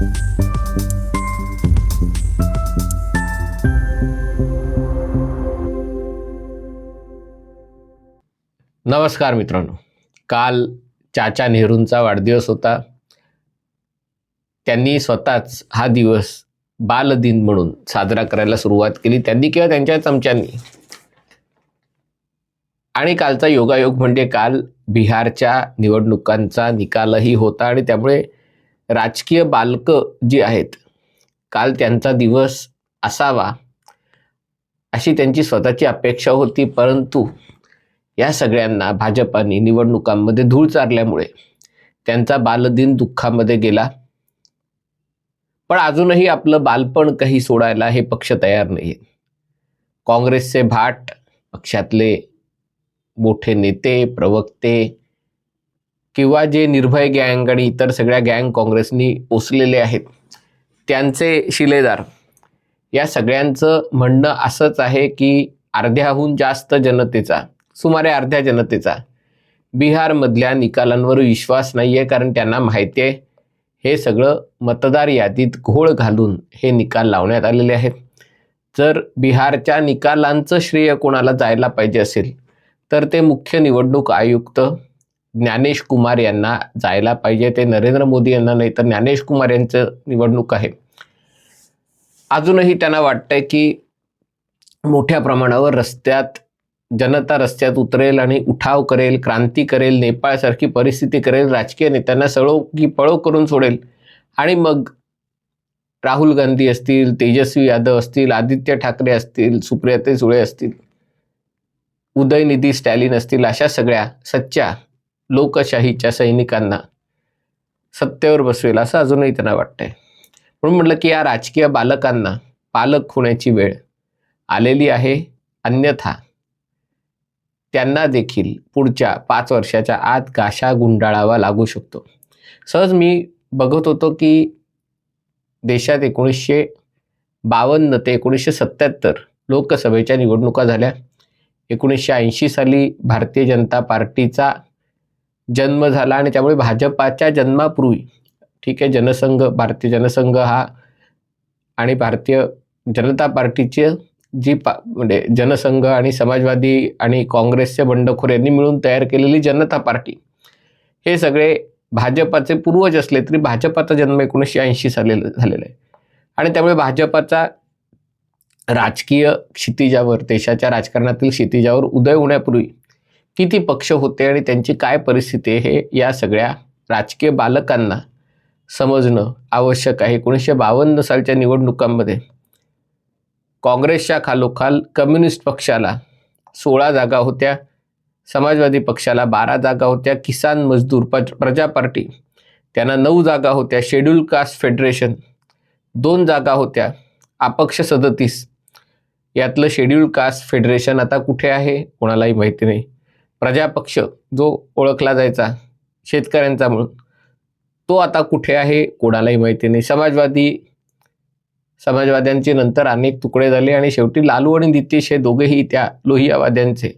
नमस्कार मित्रांनो. काल चाचा नेहरूंचा वाढदिवस होता. त्यांनी स्वतःच हा दिवस बालदिन म्हणून साजरा करायला सुरुवात केली. त्यांनी किंवा त्यांच्या चमच्यांनी. आणि कालचा योगायोग म्हणजे काल बिहारच्या निवडणुकांचा निकालही होता आणि त्यामुळे राजकीय बालकं जी आहेत काल त्यांचा दिवस असावा अशी त्यांची स्वतःची अपेक्षा होती. परंतु या सगळ्यांना भाजपाने निवडणुकांमध्ये धूळ चारल्यामुळे त्यांचा बालदिन दुःखामध्ये गेला. पण अजूनही आपलं बालपण काही सोडायला हे पक्ष तयार नाही काँग्रेसचे भाट पक्षातले मोठे नेते प्रवक्ते किंवा जे निर्भय गँग आणि इतर सगळ्या गँग काँग्रेसनी ओसलेले आहेत त्यांचे शिलेदार या सगळ्यांचं म्हणणं असंच आहे की अर्ध्याहून जास्त जनतेचा सुमारे अर्ध्या जनतेचा बिहारमधल्या निकालांवर विश्वास नाही आहे कारण त्यांना माहिती आहे हे सगळं मतदार यादीत घोळ घालून हे निकाल लावण्यात आलेले आहेत. जर बिहारच्या निकालांचं श्रेय कोणाला जायला पाहिजे असेल तर ते मुख्य निवडणूक आयुक्त ज्ञानेश कुमार यांना जायला पाहिजे ते नरेंद्र मोदी यांना नाही तर ज्ञानेश कुमार यांचं निवडणूक आहे. अजूनही त्यांना वाटतंय की मोठ्या प्रमाणावर रस्त्यात जनता रस्त्यात उतरेल आणि उठाव करेल क्रांती करेल नेपाळसारखी परिस्थिती करेल राजकीय नेत्यांना सळो की पळो करून सोडेल. आणि मग राहुल गांधी असतील तेजस्वी यादव असतील आदित्य ठाकरे असतील सुप्रियाते सुळे असतील उदयनिधी स्टॅलिन असतील अशा सगळ्या सच्च्या लोकशाहीच्या सैनिकांना सत्तेवर बसवेल असं अजूनही त्यांना वाटतंय. म्हणून म्हटलं की या राजकीय बालकांना पालक होण्याची वेळ आलेली आहे. अन्यथा त्यांना देखील पुढच्या पाच वर्षाच्या आत गाशा गुंडाळावा लागू शकतो. सहज मी बघत होतो की देशात एकोणीसशे बावन्न ते एकोणीसशे सत्याहत्तर लोकसभेच्या निवडणुका झाल्या. एकोणीसशे ऐंशी साली भारतीय जनता पार्टीचा जन्म झाला आणि त्यामुळे भाजपाच्या जन्मापूर्वी ठीक आहे जनसंघ भारतीय जनसंघ हा आणि भारतीय जनता पार्टीचे जी पा म्हणजे जनसंघ आणि समाजवादी आणि काँग्रेसचे बंडखोर यांनी मिळून तयार केलेली जनता पार्टी हे सगळे भाजपाचे पूर्वज असले तरी भाजपाचा जन्म एकोणीसशे ऐंशी साली झालेला आहे. आणि त्यामुळे भाजपाचा राजकीय क्षितिजावर देशाच्या राजकारणातील क्षितिजावर उदय होण्यापूर्वी किती पक्ष होते आणि त्यांची काय परिस्थिती आहे हे या सगळ्या राजकीय बालकांना समजणं आवश्यक आहे. एकोणीसशे बावन्न सालच्या निवडणुकांमध्ये काँग्रेसच्या खालोखाल कम्युनिस्ट पक्षाला सोळा जागा होत्या. समाजवादी पक्षाला बारा जागा होत्या. किसान मजदूर पज प्रजा पार्टी त्यांना नऊ जागा होत्या. शेड्यूल कास्ट फेडरेशन दोन जागा होत्या. अपक्ष सदतीस. यातलं शेड्यूल कास्ट फेडरेशन आता कुठे आहे? कोणालाही माहिती नाही. प्रजापक्ष जो ओळखला जायचा शेतकऱ्यांचा म्हणून तो आता कुठे आहे कोणालाही माहिती नाही. समाजवादी समाजवाद्यांचे नंतर अनेक तुकडे झाले आणि शेवटी लालू आणि नितीश हे दोघेही त्या लोहियावाद्यांचे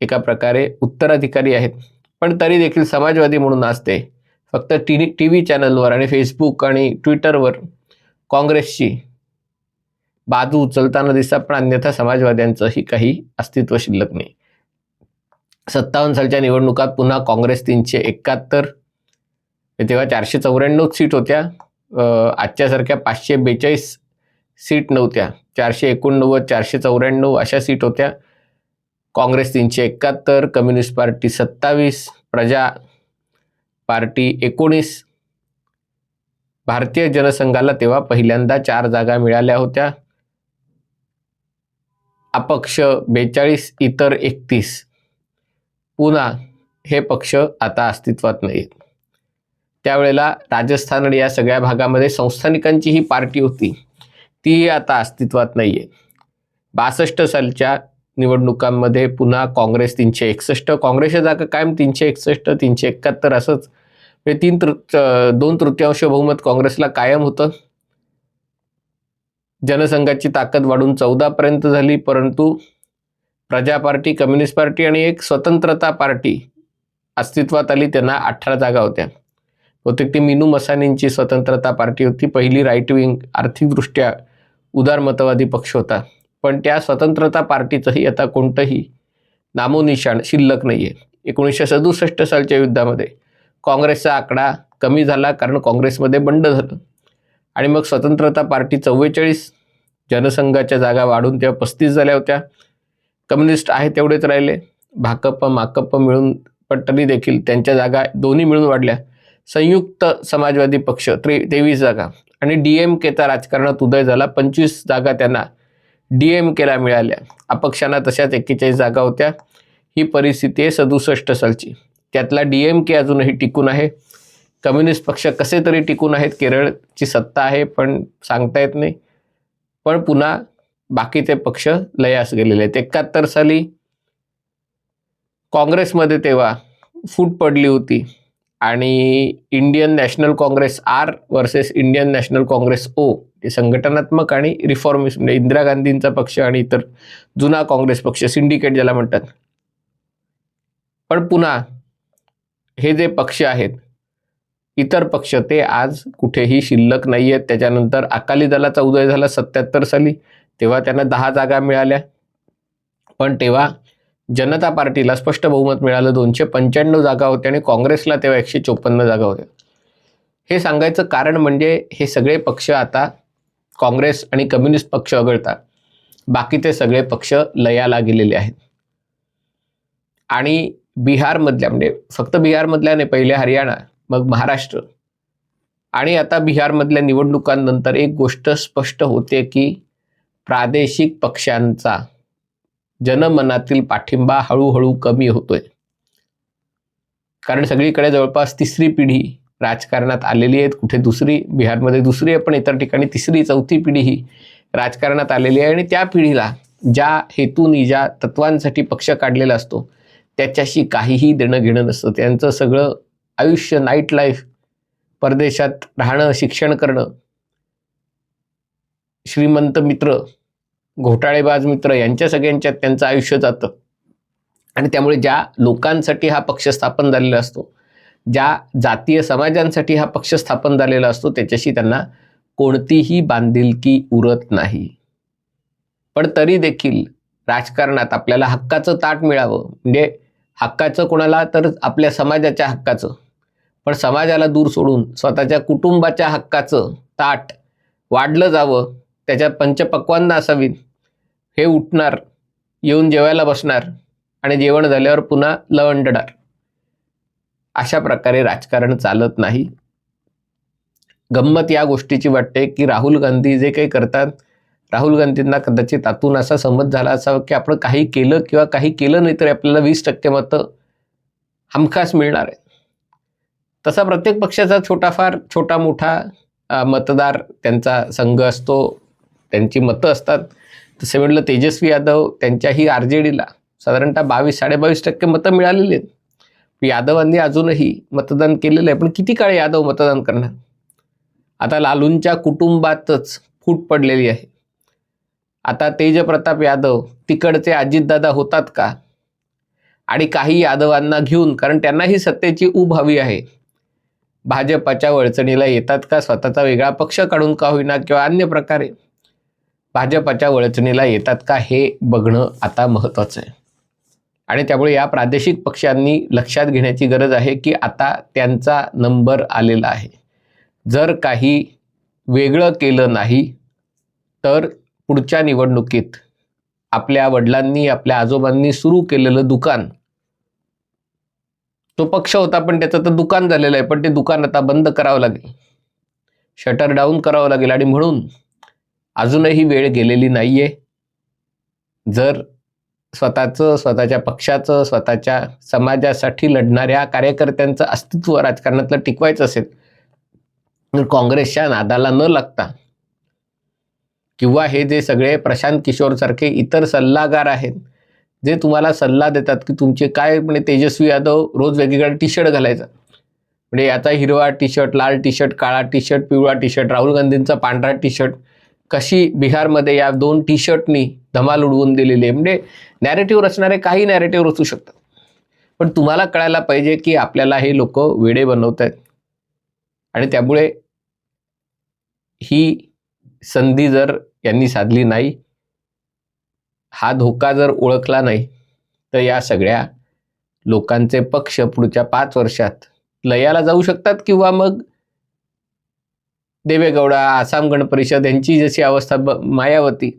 एका प्रकारे उत्तराधिकारी आहेत. पण तरी देखील समाजवादी म्हणून असते फक्त टी टी व्ही चॅनलवर आणि फेसबुक आणि ट्विटरवर काँग्रेसची बाजू उचलताना दिसतात पण अन्यथा समाजवाद्यांचंही काही अस्तित्व शिल्लक नाही. सत्तावन्न सालच्या निवडणुकात पुन्हा काँग्रेस तीनशे एकाहत्तर. तेव्हा चारशे चौऱ्याण्णव सीट होत्या. आजच्यासारख्या पाचशे बेचाळीस सीट नव्हत्या. चारशे एकोणनव्वद चारशे चौऱ्याण्णव अशा सीट होत्या. काँग्रेस तीनशे एकाहत्तर कम्युनिस्ट पार्टी सत्तावीस प्रजा पार्टी एकोणीस. भारतीय जनसंघाला तेव्हा पहिल्यांदा चार जागा मिळाल्या होत्या. अपक्ष बेचाळीस इतर एकतीस. पुन्हा हे पक्ष आता अस्तित्वात नाहीत. त्यावेळेला राजस्थान आणि या सगळ्या भागामध्ये संस्थानिकांची ही पार्टी होती. ती आता अस्तित्वात नाही आहे बासष्ट सालच्या निवडणुकांमध्ये पुन्हा काँग्रेस तीनशे एकसष्ट काँग्रेसच्या जागा कायम तीनशे एकसष्ट तीनशे एकाहत्तर असंच. म्हणजे तीन तृ दोन तृतीयांश बहुमत काँग्रेसला कायम होतं. जनसंघाची ताकद वाढून चौदापर्यंत झाली परंतु प्रजा पार्टी कम्युनिस्ट पार्टी आणि एक स्वतंत्रता पार्टी अस्तित्वात आली त्यांना अठरा जागा होत्या. बहुतेक ती मिनू मसानींची स्वतंत्रता पार्टी होती. पहिली राईट विंग आर्थिकदृष्ट्या उदारमतवादी पक्ष होता. पण त्या स्वतंत्रता पार्टीचंही आता कोणतंही नामोनिशाण शिल्लक नाही आहे एकोणीसशे सदुसष्ट सालच्या युद्धामध्ये काँग्रेसचा आकडा कमी झाला कारण काँग्रेसमध्ये बंड झालं. आणि मग स्वतंत्रता पार्टी चव्वेचाळीस जनसंघाच्या जागा वाढून तेव्हा पस्तीस झाल्या होत्या. कम्युनिस्ट आहे तेवढेच राहिले. भाकप माकप मिळून पट्टरी देखील त्यांच्या जागा दोन्ही मिळून वाढल्या. संयुक्त समाजवादी पक्ष त्रे तेवीस जागा. आणि डी एम केचा राजकारणात उदय झाला पंचवीस जागा त्यांना डी एम केला मिळाल्या. अपक्षांना तशाच एक्केचाळीस जागा होत्या. ही परिस्थिती आहे सदुसष्ट सालची. त्यातला डी एम के अजूनही टिकून आहे. कम्युनिस्ट पक्ष कसे तरी टिकून आहेत केरळची सत्ता आहे पण सांगता येत नाही. पण पुन्हा बाकीचे पक्ष लयास गेलेले आहेत. एकाहत्तर साली काँग्रेसमध्ये तेव्हा फूट पडली होती. आणि Indian National Congress R versus Indian National Congress O हे संघटनात्मक आणि रिफॉर्मिस्ट म्हणजे इंदिरा गांधींचा पक्ष आणि इतर जुना काँग्रेस पक्ष सिंडिकेट ज्याला म्हणतात. पण पुन्हा हे जे पक्ष आहेत इतर पक्ष ते आज कुठेही शिल्लक नाही आहेत त्याच्यानंतर अकाली दलाचा उदय झाला सत्याहत्तर साली. तेव्हा त्यांना दहा जागा मिळाल्या. पण तेव्हा जनता पार्टीला स्पष्ट बहुमत मिळालं. दोनशे पंच्याण्णव जागा होत्या आणि काँग्रेसला तेव्हा एकशे चोपन्न जागा होत्या. हे सांगायचं कारण म्हणजे हे सगळे पक्ष आता काँग्रेस आणि कम्युनिस्ट पक्ष वगळता. बाकीचे सगळे पक्ष लयाला गेलेले आहेत. आणि बिहारमधल्या म्हणजे फक्त बिहारमधल्या नाही पहिले हरियाणा. मग महाराष्ट्र. आणि आता बिहारमधल्या निवडणुकांनंतर एक गोष्ट स्पष्ट होते की प्रादेशिक पक्षांचा जनमनातील पाठिंबा हळूहळू कमी होतोय. कारण सगळीकडे जवळपास तिसरी पिढी राजकारणात आलेली आहेत. कुठे दुसरी? बिहारमध्ये दुसरी आहे पण इतर ठिकाणी तिसरी चौथी पिढी ही राजकारणात आलेली आहे. आणि त्या पिढीला ज्या हेतूनी ज्या तत्वांसाठी पक्ष काढलेला असतो त्याच्याशी काहीही देणं घेणं नसतं. त्यांचं सगळं आयुष्य नाईट लाईफ परदेशात राहणं शिक्षण करणं श्रीमंत मित्र घोटाळेबाज मित्र यांच्या सगळ्यांच्यात त्यांचं आयुष्य जातं. आणि त्यामुळे ज्या लोकांसाठी हा पक्ष स्थापन झालेला असतो ज्या जातीय समाजांसाठी हा पक्ष स्थापन झालेला असतो त्याच्याशी त्यांना कोणतीही बांधिलकी उरत नाही. पण तरी देखील राजकारणात आपल्याला हक्काचं ताट मिळावं. म्हणजे हक्काचं कोणाला तर आपल्या समाजाच्या हक्काचं. पण समाजाला दूर सोडून स्वतःच्या कुटुंबाच्या हक्काचं ताट वाढलं जावं त्याच्यात पंचपक्वांना असावीत हे उठणार येऊन जेवायला बसणार आणि जेवण झाल्यावर पुन्हा लवंडणार. अशा प्रकारे राजकारण चालत नाही. गंमत या गोष्टीची वाटते की राहुल गांधी जे काही करतात राहुल गांधींना कदाचित आतून असा समज झाला असावा की आपण काही केलं किंवा काही केलं नाही तरी आपल्याला वीस टक्के मतं हमखास मिळणार आहे तसा प्रत्येक पक्षाचा छोटाफार छोटा मोठा मतदार त्यांचा संघ असतो त्यांची मतं असतात. तसे म्हटलं तेजस्वी यादव त्यांच्याही आर जे डीला साधारणतः बावीस साडेबावीस टक्के मतं मिळालेली आहेत. यादवांनी अजूनही मतदान केलेलं आहे. पण किती काळ यादव मतदान करणार? आता लालूंच्या कुटुंबातच फूट पडलेली आहे. आता तेजप्रताप यादव तिकडचे अजितदादा होतात का? आणि काही यादवांना घेऊन कारण त्यांनाही सत्तेची ऊब हवी आहे. भाजपाच्या वळचणीला येतात का? स्वतःचा वेगळा पक्ष काढून का होईना किंवा अन्य प्रकारे? भाजपाच्या वळचणीला येतात का? हे बघणं आता महत्त्वाचं आहे. आणि त्यामुळे या प्रादेशिक पक्षांनी लक्षात घेण्याची गरज आहे की आता त्यांचा नंबर आलेला आहे. जर काही वेगळं केलं नाही तर पुढच्या निवडणुकीत आपल्या वडिलांनी आपल्या आजोबांनी सुरू केलेलं दुकान तो पक्ष होता पण त्याचं तर दुकान झालेलं आहे. पण ते दुकान आता बंद करावं लागेल. शटर डाऊन करावं लागेल आणि म्हणून अजूनही वेळ गेलेली नाहीये. जर स्वतःचं स्वतःच्या पक्षाचं स्वतःच्या समाजासाठी लढणाऱ्या कार्यकर्त्यांचं अस्तित्व राजकारणातलं टिकवायचं असेल तर काँग्रेसच्या नादाला न लागता किंवा हे जे सगळे प्रशांत किशोरसारखे इतर सल्लागार आहेत जे तुम्हाला सल्ला देतात की तुमचे काय म्हणजे तेजस्वी यादव रोज वेगवेगळा टी शर्ट घालायचा. म्हणजे याचा हिरवा टी शर्ट लाल टी शर्ट काळा टी शर्ट पिवळा टी शर्ट राहुल गांधींचा पांढरा टी शर्ट कशी बिहारमध्ये या दोन टी शर्टनी धमाल उडवून दिलेली आहे. म्हणजे नॅरेटिव्ह रचणारे काही नॅरेटिव्ह रचू शकतात. पण तुम्हाला कळायला पाहिजे की आपल्याला हे लोक वेडे बनवत आहेत आणि त्यामुळे ही संधी जर यांनी साधली नाही हा धोका जर ओळखला नाही तर या सगळ्या लोकांचे पक्ष पुढच्या पाच वर्षात लयाला जाऊ शकतात किंवा मग देवेगौडा आसाम गण परिषद यांची जशी अवस्था ब मायावती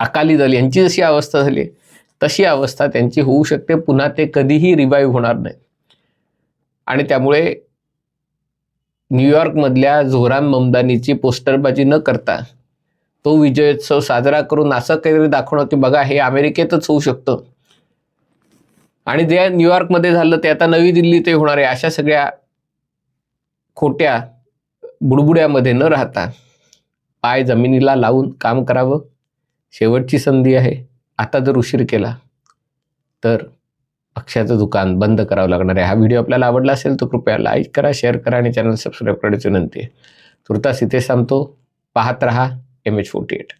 अकाली दल यांची जशी अवस्था झाली तशी अवस्था त्यांची होऊ शकते. पुन्हा ते कधीही रिवाईव्ह होणार नाही आणि त्यामुळे न्यूयॉर्कमधल्या झोराम ममदानीची पोस्टरबाजी न करता तो विजयोत्सव साजरा करून असं काहीतरी दाखवणं की बघा हे अमेरिकेतच होऊ शकतं. आणि जे न्यूयॉर्कमध्ये झालं ते आता नवी दिल्लीत होणार आहे. अशा सगळ्या खोट्या बुडबुड्यामध्ये न राहता पाय जमिनीला लावून काम करावं. शेवटची संधी आहे. आता जर उशीर केला तर पक्षाचं दुकान बंद करावं लागणार आहे. हा व्हिडिओ आपल्याला आवडला असेल तर कृपया लाईक करा शेअर करा आणि चॅनल सबस्क्राईब करण्याची विनंती आहे. तुर्तास इथे सांगतो पाहत रहा. image 48.